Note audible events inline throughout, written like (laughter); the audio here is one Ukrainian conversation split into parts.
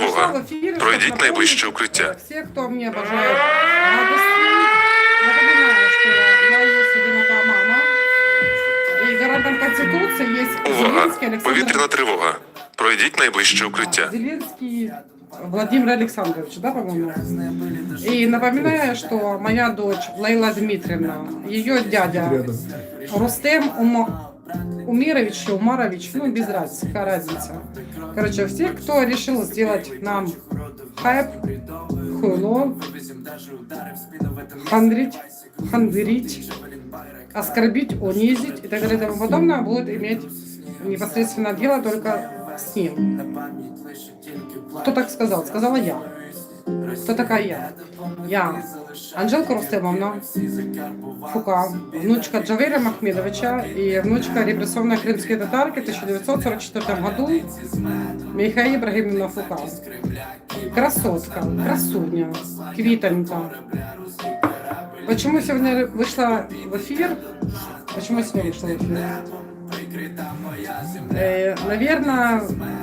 тривога. Пройдіть найближче укриття. Есть одинокая мама. И гарантом Конституции есть Увага! Зеленский Повітряна тривога. Пройдіть найближче укриття. Зеленский Владимир Александрович, да, по-моему? И напоминаю, что моя дочь Лейла Дмитриевна, ее дядя Рустем Ума... Умирович, Умарович, ну без разницы, какая разница. Короче, все, кто решил сделать нам хайп, хуйло, хандрить, хандрить, оскорбить, унизить и так далее и тому подобное, будет иметь непосредственно дело только с ним. Кто так сказал? Сказала я. Кто такая я? Я Анжелка Рустемовна, Фука, внучка Джавейра Махмедовича и внучка репрессованной крымской татарки в 1944 году Михаила Ибрагимовна Фука. Красотка, красуня, квитонька. Почему сегодня вышла в эфир? Почему сегодня вышла в эфир? Э, наверное, е,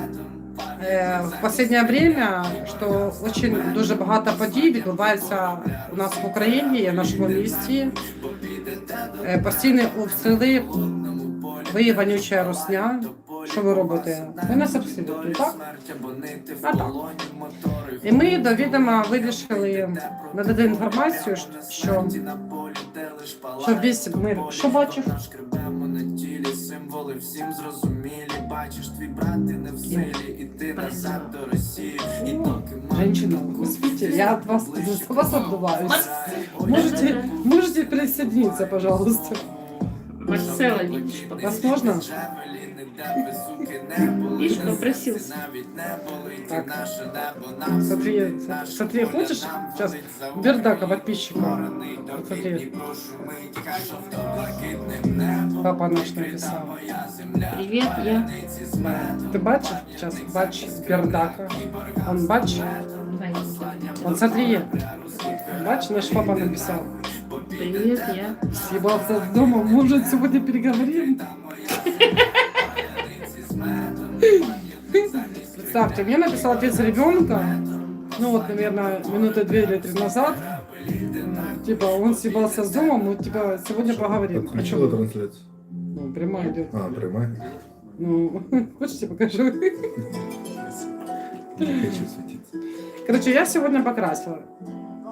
в последнее время, що очень дуже багато подій відбувається у нас в Україні в нашому місті. Е, Постійні обстріли, ви вонюча русня. Що ви робите? Ви нас обстрілюєте, так? А так. І ми до відома вирішили надати інформацію, що, що весь мир. Що бачив? Символи всім зрозумілі. Бачиш, твій брат ти не в силі, і ти назад до Росії. І доки Женщина, господи, я от вас, за вас отдуваюсь. Можете, можете присоединиться, пожалуйста. Марцела, вас Возможно? Видишь, попросился. Так. Смотри, смотри, хочешь сейчас Бердака подписчика? Вот Смотри. Папа наш написал. Привет, я. Ты бачишь сейчас? Бач Бердака. Он бач? Он смотри. Бач, наш папа написал. Привет, я. Съебался с дома, может, сегодня переговорим? Представьте, мне написал отец ребенка, ну вот, наверное, минуты две или три назад, м, типа, он съебался с дома, мы, типа, сегодня поговорим. Отключила О чём? трансляцию. Ну, прямая идет. А, прямая. Ну, (laughs) хочешь, я покажу? Не хочу светиться. Короче, я сегодня покрасила.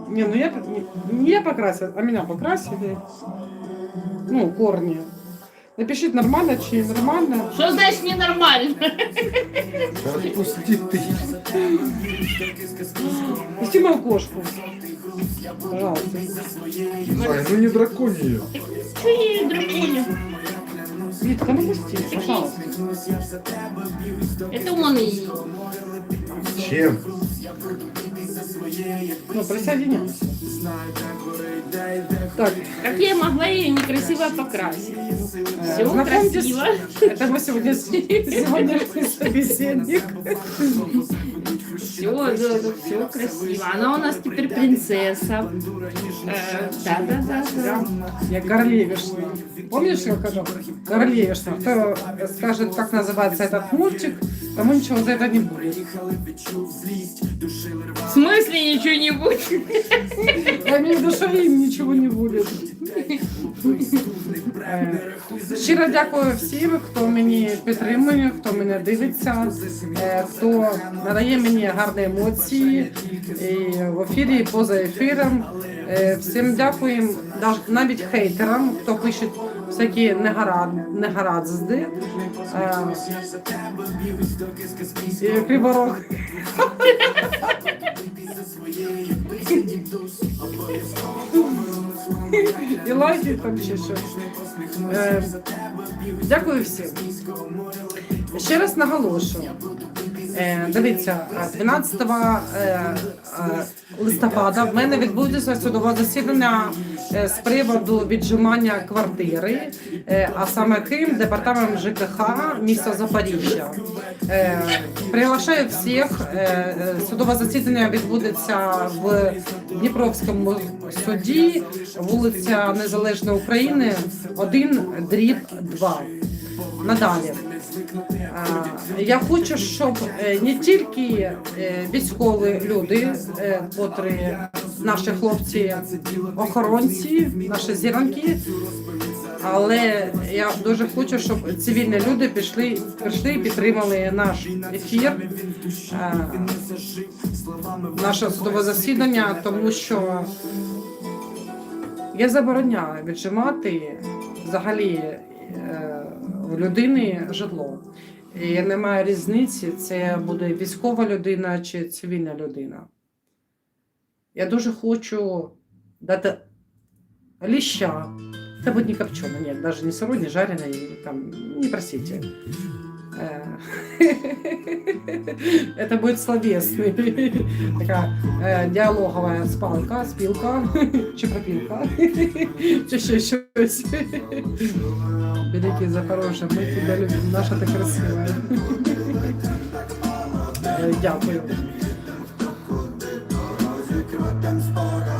Не, ну я не, не я покрасила, а меня покрасили. Ну, корни. Напишите нормально, чи нормально. Что значит ненормально? Да отпусти ты. Пусти мою кошку. Пожалуйста. Ай, ну не. Что я ей драконю? Витка, ну пусти, пожалуйста. Это он и... Чем? Ну, присоединяйся. Так, Как я могла ее некрасиво покрасить? э, Все знакомьтесь, красиво. это мы сегодня сегодняшний собеседник. Все, все красиво. Она у нас теперь принцесса. Э, Да-да-да. да. Я Горлевишна. Помнишь, я говорю? Горлевишна. Кто скажет, как называется этот мультик, тому ничего за это не будет. Смысле ничего не будет? Я имею в виду, що їм нічого не буде. Е, Щиро дякую всім, хто мені підтримує, хто мене дивиться, е, хто надає мені гарні емоції і в ефірі, і поза ефіром. Е, Всім нав- навіть хейтерам, хто пише всякі негарад, негаразди. Е, І. (laughs) І лайки там ще щось. Е, Дякую всім. Ще раз наголошую. Е, Дивіться, 12 е, е, листопада в мене відбудеться судове засідання з приводу віджимання квартири, а саме Ким, департамент ЖКХ міста Запоріжжя. Приглашаю всіх. Судове засідання відбудеться в Дніпровському суді, вулиця Незалежної України, 1 дріб 2. Надалі. Я хочу, щоб е, не тільки е, військові люди, е, котрі наші хлопці, охоронці, наші зіранки, але я дуже хочу, щоб цивільні люди пішли, прийшли і підтримали наш ефір, наше судове засідання, тому що я забороняю віджимати взагалі в людини житло. І немає різниці, це буде військова людина чи цивільна людина. Я дуже хочу дати ліща. Это будет не копченый, нет, даже не сырой, не жареный, там, не просите. Э, Это (laughs) будет словесный. (laughs) Такая э, диалоговая спалка, спилка, (laughs) чи пропилка, чи ще щось. Великий Запорожжя, ми тебе любимо, наша ти красива. Е, Дякую.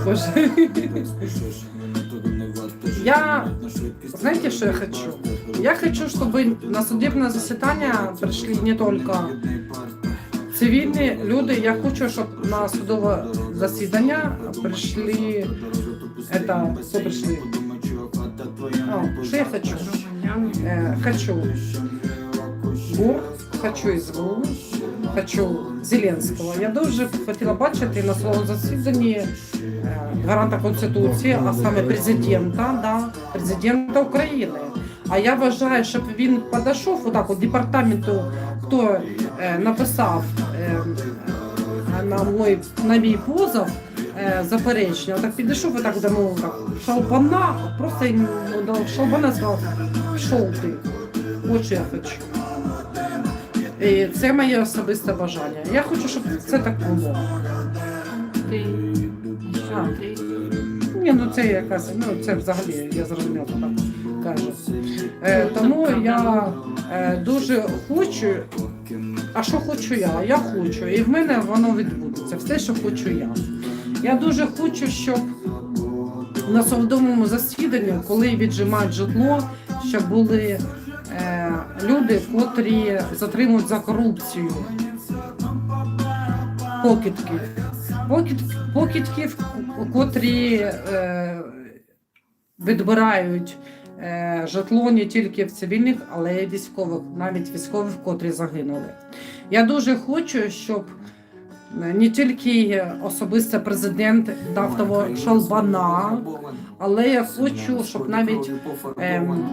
Боже. Я, знаете, что я хочу? Я хочу, чтобы на судебное заседание пришли не только цивільні люди. Я хочу, щоб на судове засідання прийшли. Это, хто прийшли? А, що я хочу? Э, хочу ГУР, хочу СБУ, хочу Зеленського. Я дуже хотіла бачити на своєму засіданні е, гаранта Конституції, а саме президента, да, президента України. А я вважаю, щоб він підійшов отак от департаменту, хто е, написав е, е, на мой на мій позов е, заперечення, отак підійшов і так дамо так шалбана, просто йому дав шалбана сказав, пішов ти. От я хочу. І це моє особисте бажання. Я хочу, щоб це так було. Ти. А. Ти? Ні, ну це якась, ну це взагалі, я зрозуміла, хто так каже. Е, тому я е, дуже хочу. А що хочу я? Я хочу. І в мене воно відбудеться. Все, що хочу я. Я дуже хочу, щоб на судовому засіданні, коли віджимають житло, щоб були е, люди, котрі затримують за корупцію. Покидки. Покид, покидків, котрі е, відбирають е, житло не тільки в цивільних, але й військових, навіть військових, котрі загинули. Я дуже хочу, щоб не тільки особисто президент дав того шалбана, але я хочу, щоб навіть ем,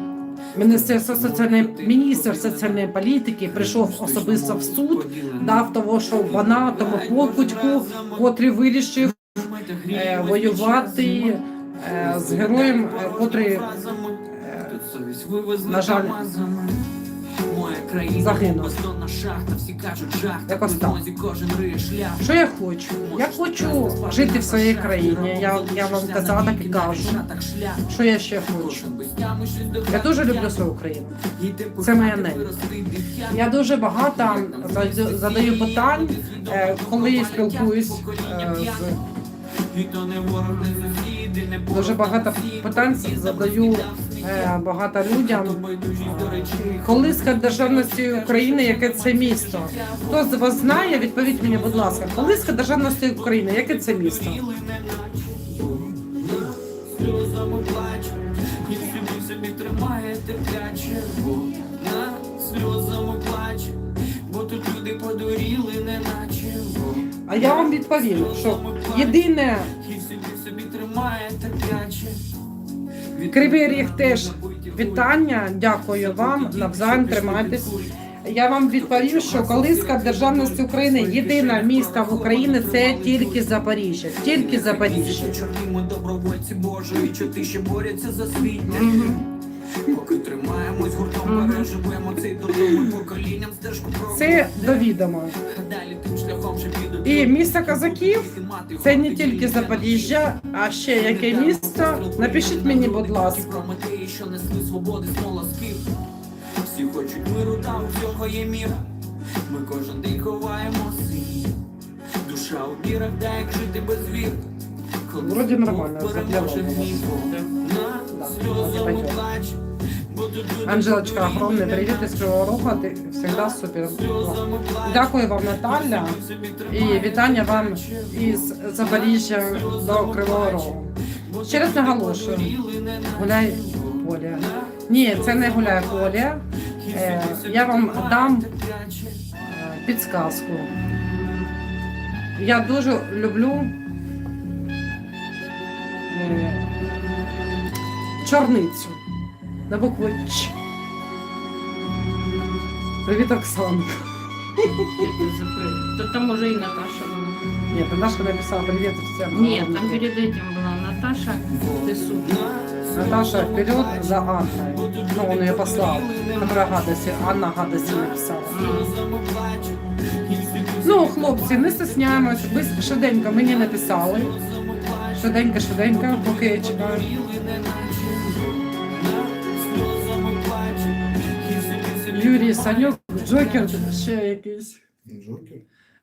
Міністерство соціальної міністр соціальної політики прийшов особисто в суд, дав того шалбана, тому покутьку, котрий вирішив е, воювати е, з героєм, е, котрий, е, на жаль, загинув. на шахта. Всі Якось так. Що я хочу? Я хочу жити в своїй країні. Я, я вам казала, так і кажу. Що я ще хочу? Я дуже люблю свою країну. Це моя ненька. Я дуже багато задаю- питань, е, коли спілкуюсь е, з дуже багато питань задаю багато людям. Колиска державності України, яке це місто? Хто з вас знає? Відповідь мені, будь ласка, колиска державності України, яке це місто? собі тримає терпляче, вона сльозами плаче, бо тут люди подуріли, неначе А я вам відповім, що єдине Кривий Ріг теж вітання. Дякую вам. Навзаєм тримайтесь. Я вам відповів, що колиска державності України єдине місто в Україні це тільки Запоріжжя. Тільки Запоріжжя. Чорнімо добровольці Божої, чоти ще борються за світ. Поки тримаємось гуртом, переживемо цей додому поколінням стежку Це довідомо. І місто козаків це не тільки Запоріжжя, а ще яке місто. Напишіть мені, будь ласка. Що несли свободи з молосків. Всі хочуть миру, там всього є міра. Ми кожен день ховаємо син. Душа у бірах, де як жити без вір. Коли Вроді нормально, переможе заплановано. гнів. На Да, сльозами плач, Анжелочка, огромный привет из Кривого Рога, ти всегда супер. Дякую вам, Наталя, і вітання вам із Запоріжжя до Кривого Рогу. Ще раз наголошую, гуляй поле. Ні, це не гуляй поле. Я вам дам е, підсказку. Я дуже люблю е, чорницю на букву Ч. Привіт, Оксана. То там уже и Наташа была. Ні, Наташа написала привіт всім. Нет, там перед этим была Наташа, ты супер. Наташа вперед за Анной. Ну, он ее послал, которая гадости, Анна гадости написала. Ну, хлопці, не стесняємось, ви швиденько мені написали. Швиденько, швиденько, поки я чекаю. Юрій Санюк, Джокер, ще якийсь. Джокер?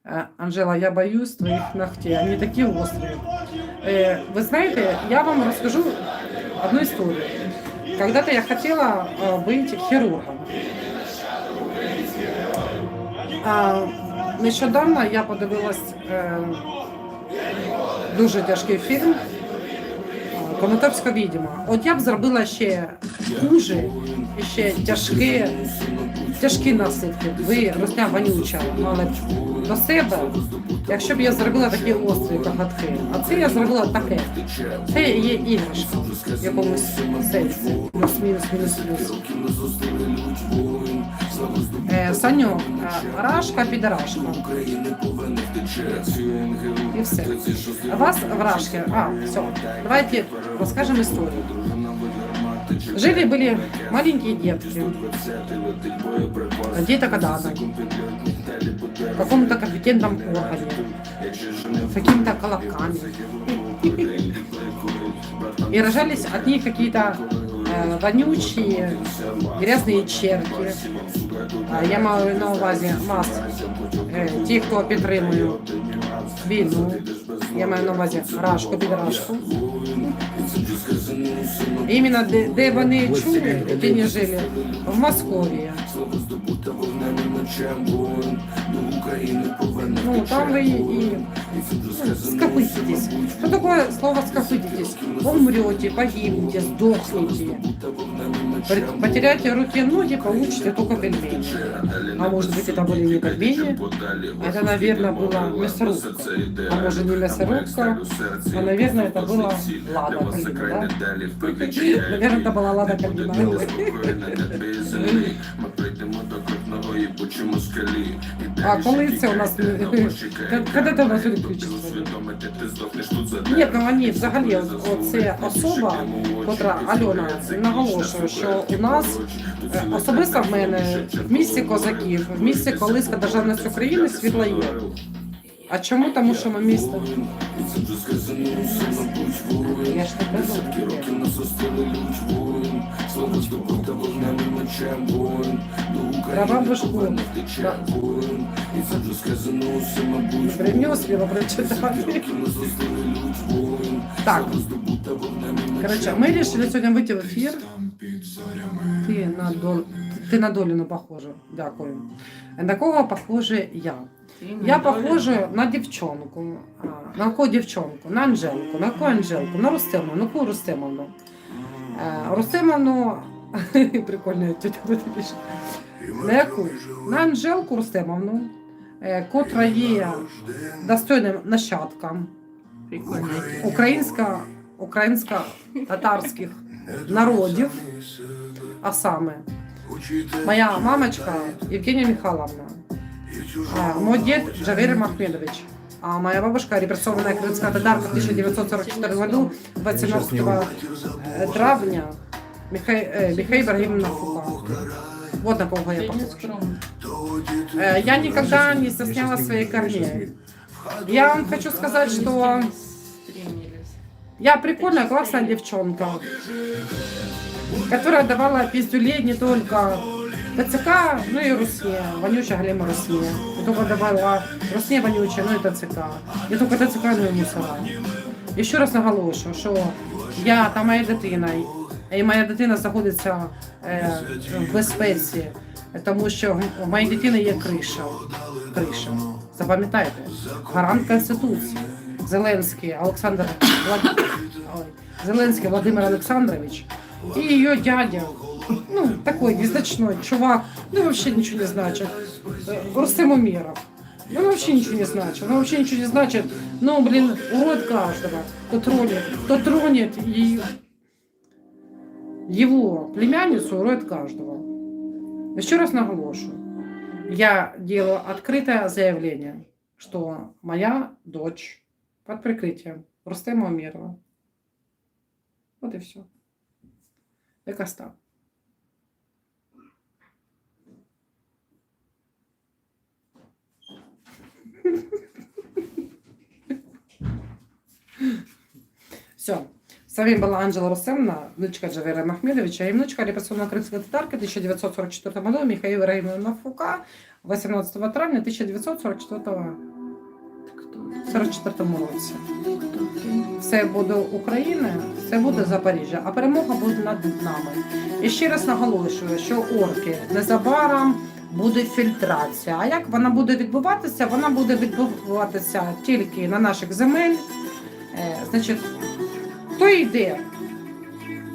Э, Анжела, я боюсь твоих ногтей, они такие острые. Э, Вы знаете, я вам расскажу одну историю. Когда-то я хотела э, быть хирургом. А, нещодавно я подивилась е, дуже тяжкий фільм е, Конотопська відьма. От я б зробила ще хуже і ще тяжкі, тяжкі наслідки. Ви русня вонюча, але до себе, якщо б я зробила такі острі коготки, а це я зробила таке. Це є іграшка в якомусь сенсі. Плюс, мінус, плюс. Е, Саню, е, рашка підрашка. І все. Вас вражки. А, все. Давайте расскажем историю. Жили-были маленькие детки. Где-то когда-то. В каком-то компетентном органе. С какими-то колоками. И рожались от них какие-то э, вонючие, грязные черти. А Я маю на увазі вас, е, ті, хто підтримує війну. Я маю на увазі рашку, підрашку. Іменно де, де вони чули, де не жили, в Московії. Ну, там вы и ну, скопытитесь. Что такое слово скопытитесь? Умрете, погибнете, сдохнете. Потеряете руки и ноги, получите только пельмени. А может быть это были не пельмени, это, наверное, была мясорубка. А может не мясорубка, а, наверное, это была Лада? Наверное, это была Лада Калина. (laughs) А коли це у нас це у нас електричество? Ні, ну вони взагалі оце це особа, котра Альона наголошує, що у нас е, особисто в мене в місті козаків, в місті колиска державності України світла є. А чому? Тому що ми місто. Я ж не кажу. Права башку. При не успіла прочитати. Так. Короче, мы решили сегодня выйти в эфир. Ти на, дол... Ти на Доліну похожа. Дякую. На кого похожа я? Я похожа на девчонку. А, На яку девчонку? На Анжелку. На яку Анжелку? На Рустемовну. На яку Рустемовну? Е, Рустемовну... (laughs) Прикольна тетя тут пише. На яку? На Анжелку Рустемовну, е, котра є достойним нащадком Прикольно. українська, українська татарських народів, а саме моя мамочка Евгения Михайловна, мой дед Джавер Махмедович, а моя бабушка репрессованная крымская татарка в 1944 году 18 э, травня Михай, э, Михаил Ибрагимовна. Вот на кого я похожа. Э, Я никогда не стесняла своих корней. Я вам хочу сказать, что я прикольная, классная девчонка, которая давала пиздюлей не только ТЦК, ну и Русне, вонючая Глема Русне. Не только давала Русне вонючая, ну и ТЦК. Не только ТЦК, ну и мусора. І ще раз наголошую, що я та моя дитина і моя дитина знаходиться е, в безпеці, тому що в моїй дитини є криша. Криша. Запам'ятайте, гарант Конституції. Зеленський Олександр Влад... Зеленський Владимир Олександрович и ее дядя. Ну, такой незначной чувак. Ну, вообще ничего не значит. Э, Рустем Умеров. Он вообще ничего не значит. Он вообще ничего не значит. Ну, блин, урод каждого. Кто тронет, кто тронет ее, его племянницу, урод каждого. Еще раз наголошу. Я делаю открытое заявление, что моя дочь под прикрытием Рустема Умерова. Вот и все. Якось так. Все. С вами была Анжела Русемна, внучка Джавера Махмедовича и внучка репрессионно-крымской татарки 1944 году Михаила Раимовна Фука 18 травня 1944 44 році. Все буде Україна, все буде Запоріжжя, а перемога буде над нами. І ще раз наголошую, що орки незабаром буде фільтрація. А як вона буде відбуватися? Вона буде відбуватися тільки на наших земель. Е, значить, хто йде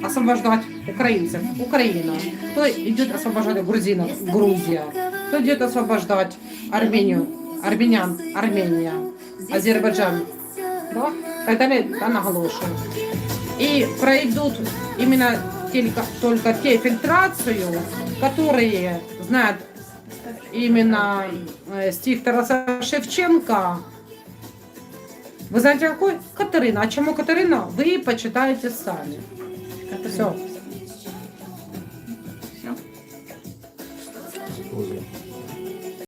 освобождать українців? Україна. Хто йде освобождать грузинов? Грузія. Хто йде освобождать Арменію? Армян, Армения. Азербайджан. Так далее, да, наголошую. И пройдут именно только, только те фильтрацию, которые знают именно э, стих Тараса Шевченка. Вы знаете какой? Катерина. А чему Катерина? Вы почитаете сами. Все.